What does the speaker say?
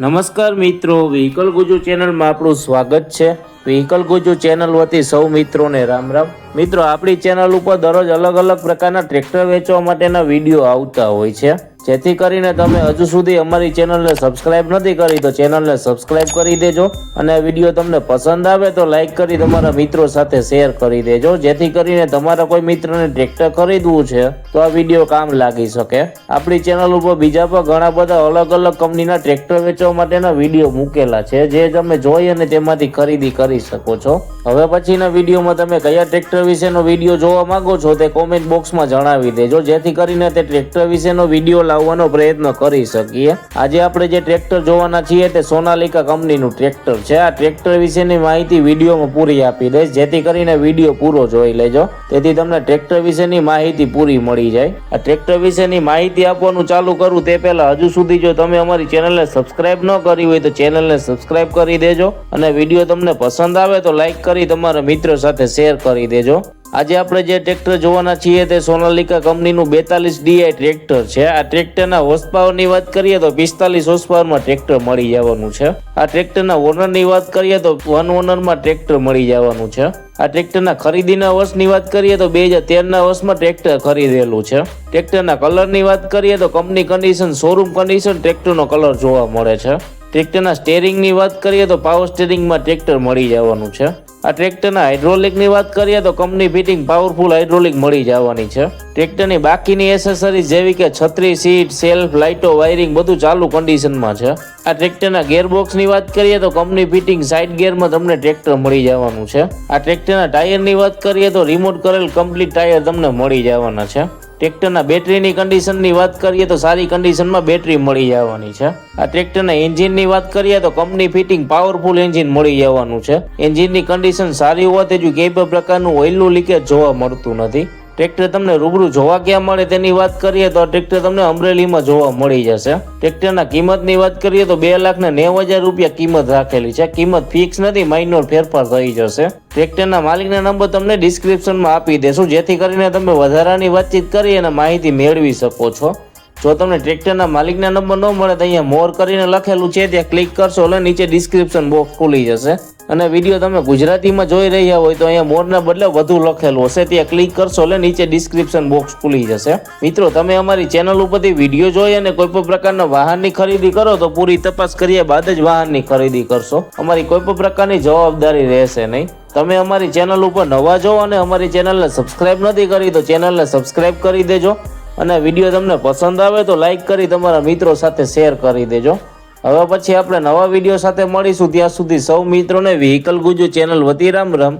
નમસ્કાર મિત્રો વ્હીકલ ગુજુ ચેનલમાં આપણું સ્વાગત છે. વ્હીકલ ગુજુ ચેનલ વતી સૌ મિત્રોને રામ રામ. મિત્રો, આપણી ચેનલ ઉપર દરરોજ અલગ અલગ પ્રકારના ટ્રેક્ટર વેચવા માટેના વીડિયો આવતા હોય છે. જેથી કરીને તમે હજુ સુધી અમારી ચેનલને સબસ્ક્રાઇબ નથી કરી, તો ચેનલને સબસ્ક્રાઇબ કરી દેજો અને વીડિયો તમને પસંદ આવે તો લાઇક કરી તમારા મિત્રો સાથે શેર કરી દેજો. જેથી કરીને તમારા કોઈ મિત્રને ટ્રેક્ટર ખરીદવું છે, તો આ વીડિયો કામ લાગી શકે. આપણી ચેનલ ઉપર બીજા પણ ઘણા બધા અલગ અલગ કંપનીના ટ્રેક્ટર વેચવા માટેના વીડિયો મૂકેલા છે, જે તમે જોઈ અને તેમાંથી ખરીદી કરી શકો છો. હવે પછીના વિડીયોમાં તમે કયા ટ્રેક્ટર વિશેનો વીડિયો જોવા માંગો છો તે કોમેન્ટ બોક્સમાં જણાવી દેજો. જેથી કરીને તે ટ્રેક્ટર વિશેનો વીડિયો લાવવાનો પ્રયત્ન કરી શકીએ. આજે આપણે જે ટ્રેક્ટર જોવાના છીએ તે સોનાલિકા કંપનીનું ટ્રેક્ટર છે. આ ટ્રેક્ટર વિશેની માહિતી વિડીયોમાં પૂરી આપી દઈશ. જેથી કરીને વીડિયો પૂરો જોઈ લેજો. તેથી તમને ટ્રેક્ટર વિશેની માહિતી પૂરી મળી જાય. આ ટ્રેક્ટર વિશેની માહિતી આપવાનું ચાલુ કરું તે પહેલા હજુ સુધી જો તમે અમારી ચેનલને સબસ્ક્રાઇબ ન કરી હોય તો ચેનલને સબસ્ક્રાઇબ કરી દેજો. અને વીડિયો તમને પસંદ આવે તો લાઇક કરી તમારા મિત્રો સાથે શેર કરી દેજો. આજે આપણે જે ટ્રેક્ટર જોવાના છીએ તે સોનાલિકા કંપનીનું બેતાલીસ ડીઆઈ ટ્રેક્ટર છે. આ ટ્રેક્ટરના હોર્સ પાવરની વાત કરીએ તો પિસ્તાલીસ હોર્સ ટ્રેક્ટર મળી જવાનું છે. આ ટ્રેક્ટરના ઓનરની વાત કરીએ તો વન ઓનરમાં ટ્રેક્ટર મળી જવાનું છે. આ ટ્રેક્ટરના ખરીદીના વર્ષની વાત કરીએ તો બે હજાર તેરના વર્ષમાં ટ્રેક્ટર ખરીદેલું છે. ટ્રેક્ટરના કલરની વાત કરીએ તો કંપની કન્ડિશન શોરૂમ કન્ડિશન ટ્રેક્ટરનો કલર જોવા મળે છે. ટ્રેક્ટરના સ્ટેરિંગની વાત કરીએ તો પાવર સ્ટેરિંગમાં ટ્રેક્ટર મળી જવાનું છે. આ ટ્રેક્ટરના હાઇડ્રોલિકની વાત કરીએ તો કંપની ફિટિંગ પાવરફુલ હાઇડ્રોલિક મળી જવાની છે. ટ્રેક્ટરની બાકીની એસેસરીઝ જેવી કે છત્રી, સીટ સેલ્ફ લાઇટો વાયરિંગ બધું ચાલુ કન્ડિશનમાં છે. આ ટ્રેક્ટરના ગેરબોક્સની વાત કરીએ તો કંપની ફિટિંગ સાઇડ ગેરમાં તમને ટ્રેક્ટર મળી જવાનું છે. આ ટ્રેક્ટરના ટાયરની વાત કરીએ તો રિમોટ કરેલ કમ્પ્લીટ ટાયર તમને મળી જવાના છે. ટ્રેક્ટરના બેટરીની કન્ડિશનની વાત કરીએ તો સારી કન્ડિશનમાં બેટરી મળી જવાની છે. આ ટ્રેક્ટરના એન્જિનની વાત કરીએ તો કંપની ફિટિંગ પાવરફુલ એન્જિન મળી જવાનું છે. એન્જિનની કન્ડિશન સારી હોવાથી જ કોઈ પણ પ્રકારનું ઓઇલનું લીકેજ જોવા મળતું નથી. ટ્રેક્ટર તમને રૂબરૂ જોવા ક્યાં મળે તેની વાત કરીએ તો ટ્રેક્ટર તમને અમરેલીમાં જોવા મળી જશે. ટ્રેક્ટરના કિંમતની વાત કરીએ તો બે લાખ ને નેવું હજાર રૂપિયા કિંમત રાખેલી છે. કિંમત ફિક્સ નથી માઇનોર ફેરફાર થઈ જશે. ટ્રેક્ટરના માલિકના નંબર તમને ડિસ્ક્રિપ્શનમાં આપી દેશું, જેથી કરીને તમે વધારાની વાતચીત કરી અને માહિતી મેળવી શકો છો. જો તમને ટ્રેક્ટરના માલિકના નંબર ન મળે તો અહીંયા મોર કરીને લખેલું છે, ત્યાં ક્લિક કરશો એટલે નીચે ડિસ્ક્રિપ્શન બોક્સ ખુલી જશે. અને વીડિયો તમે ગુજરાતીમાં જોઈ રહ્યા હોય તો અહીંયા મોરના બદલે વધુ લખેલું હશે. ત્યાં ક્લિક કરશો એટલે નીચે ડિસ્ક્રિપ્શન બોક્સ ખુલી જશે. મિત્રો, તમે અમારી ચેનલ ઉપરથી વીડિયો જોઈ અને કોઈ પણ પ્રકારના વાહનની ખરીદી કરો તો પૂરી તપાસ કર્યા બાદ જ વાહનની ખરીદી કરશો. અમારી કોઈ પણ પ્રકારની જવાબદારી રહેશે નહીં. તમે અમારી ચેનલ ઉપર નવા જો અને અમારી ચેનલને સબસ્ક્રાઇબ નથી કરી તો ચેનલને સબસ્ક્રાઇબ કરી દેજો. અને વીડિયો તમને પસંદ આવે તો લાઇક કરી તમારા મિત્રો સાથે શેર કરી દેજો. હવે પછી આપણે નવા વીડિયો સાથે મળીશું. ત્યાં સુધી સૌ મિત્રોને વ્હીકલ ગુજુ ચેનલ વતી રામ રામ.